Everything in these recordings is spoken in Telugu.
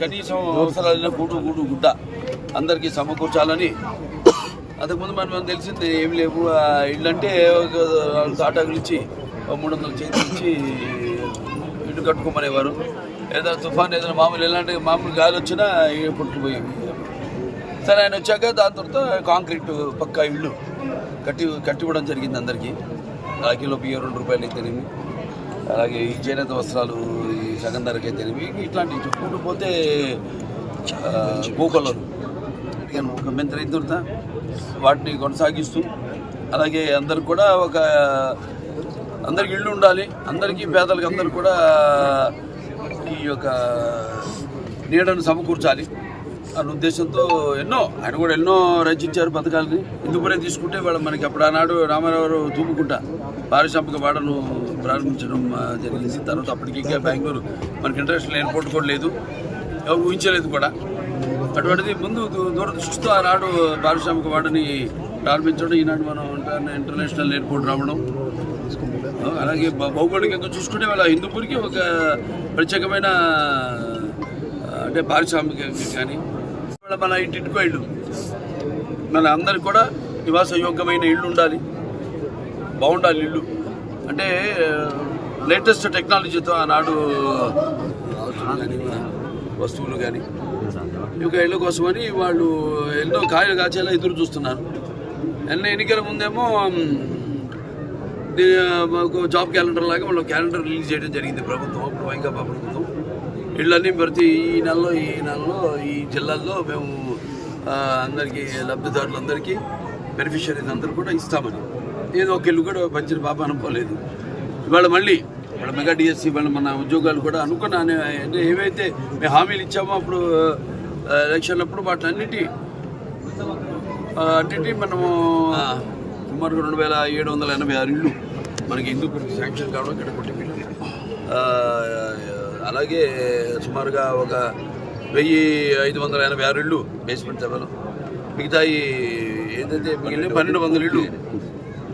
కనీసం అవసరాలైన గూడు గూడు గుడ్డ అందరికీ సమకూర్చాలని అంతకుముందు మనం తెలిసింది ఏం లేవు. ఇళ్ళు అంటే తాటా గురించి మూడు వందలు చేతులు ఇల్లు కట్టుకోమనేవారు. ఏదైనా తుఫాన్ ఏదైనా మామూలు ఎలాంటి మామూలు గాలి వచ్చినా పుట్టుకుపోయేవి సరే ఆయన వచ్చాక దాని తర్వాత కాంక్రీట్ పక్కా ఇల్లు కట్టి కట్టివ్వడం జరిగింది అందరికీ. ఆ కిలో బియ్యం రెండు రూపాయలు అయితేనేమి అలాగే ఈ చేనేత వస్త్రాలు ఈ సగం ధరకి అయితేనేమి ఇట్లాంటివి చెప్పుకుంటూ పోతే గోకొల్లరు ముఖ్యమంత్రి అయిన తర్వాత వాటిని కొనసాగిస్తూ అలాగే అందరికి కూడా ఒక అందరికి ఇల్లు ఉండాలి. అందరికీ పేదలకు అందరు కూడా ఈ యొక్క నీడను సమకూర్చాలి. అన్న ఉద్దేశంతో ఎన్నో ఆయన కూడా ఎన్నో రచించారు పథకాలని. ఇందుకునే తీసుకుంటే వాళ్ళు మనకి అప్పుడు ఆనాడు రామారావు తూపుకుంటా పారిశ్రామిక వాడను ప్రారంభించడం జరిగింది. తర్వాత అప్పటికి ఇంకా బెంగళూరు. మనకి ఇంటర్నేషనల్ ఎయిర్పోర్ట్ కూడా లేదు. ఎవరు ఊహించలేదు కూడా. అటువంటిది ముందు దూరదృష్టితో ఆనాడు పారిశ్రామిక వాడని ప్రారంభించడం ఈనాడు మనం ఇంటర్నేషనల్ ఎయిర్పోర్ట్ రావడం. అలాగే భౌగోళికంగా చూసుకుంటే వాళ్ళ హిందూపూర్కి ఒక ప్రత్యేకమైన అంటే పారిశ్రామిక కానీ మన ఇంటింటికో ఇల్లు మన అందరికి కూడా నివాసయోగ్యమైన ఇల్లు ఉండాలి. బాగుండాలి ఇల్లు. అంటే లేటెస్ట్ టెక్నాలజీతో ఆనాడు వస్తువులు కానీ ఇక ఇళ్ళ కోసమని వాళ్ళు ఎన్నో కాయలు కాచేలా ఎదురు చూస్తున్నారు. ఎన్న ఎన్నికల ముందేమో మాకు జాబ్ క్యాలెండర్ లాగా వాళ్ళు క్యాలెండర్ రిలీజ్ చేయడం జరిగింది ప్రభుత్వం అప్పుడు వైకాపా ప్రభుత్వం. ఇళ్ళన్నీ ప్రతి ఈ నెలలో ఈ నెలలో ఈ జిల్లాల్లో మేము అందరికీ లబ్ధిదారులందరికీ బెనిఫిషరీస్ అందరూ కూడా ఇస్తామని. ఏదో ఒక ఇల్లు కూడా పంచిన పాప అనుకోలేదు. ఇవాళ మళ్ళీ ఇవాళ మెగా డిఎస్సి వాళ్ళ మన ఉద్యోగాలు కూడా అనుకున్నా అంటే ఏవైతే మేము హామీలు ఇచ్చామో అప్పుడు ఆ, ఎలక్షన్లప్పుడు వాటినన్నిటి ఆ, అన్నిటి మనము సుమారుగా రెండు వేల ఏడు వందల ఎనభై ఆరు ఇళ్ళు మనకి ఎందుకు శాంక్షన్ కావడం ఇక్కడ కొట్టి అలాగే సుమారుగా ఒక వెయ్యి ఐదు వందల ఎనభై ఆరు ఇళ్ళు బేస్మెంట్ సెవెన్ మిగతా ఏంటంటే ఏదైతే మిగిలిన పన్నెండు వందల ఇళ్ళు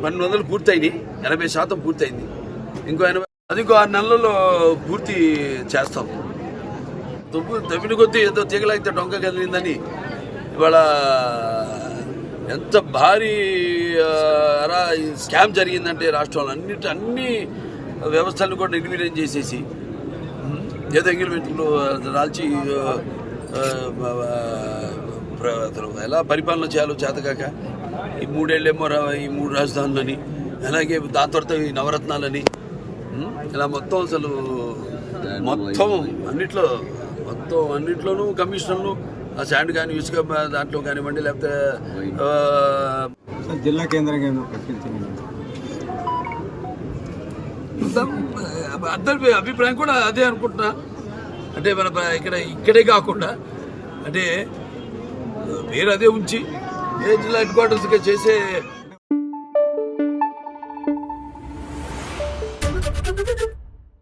పన్నెండు వందలు పూర్తయినాయి. ఎనభై శాతం పూర్తయింది. ఇంకో ఎనభై అది ఇంకో ఆరు నెలల్లో పూర్తి చేస్తాం. తుప్పు తవ్విన కొద్దీ ఏదో తీగలైతే డొంక కదిలిందని ఇవాళ ఎంత భారీ స్కామ్ జరిగిందంటే రాష్ట్రంలో అన్నిటి అన్ని వ్యవస్థలను కూడా నిర్వీర్యం చేసేసి ఏదో ఎంగిల్మెంట్లు రాల్చి అసలు ఎలా పరిపాలన చేయాలో చేతకాక ఈ మూడేళ్ళేమో ఈ మూడు రాజధానులని అలాగే దాని తర్వాత ఈ నవరత్నాలని ఇలా మొత్తం అసలు మొత్తం అన్నిట్లో మొత్తం అన్నిట్లోనూ కమిషనర్లు ఆ శాండ్ కానీ ఇసుక దాంట్లో కానివ్వండి లేకపోతే జిల్లా కేంద్రంగా అందరి అభిప్రాయం కూడా అదే అనుకుంటున్నా. అంటే మన ఇక్కడ ఇక్కడే కాకుండా అంటే వేరే అదే ఉంచి ఏ జిల్లా హెడ్ క్వార్టర్స్గా చేసే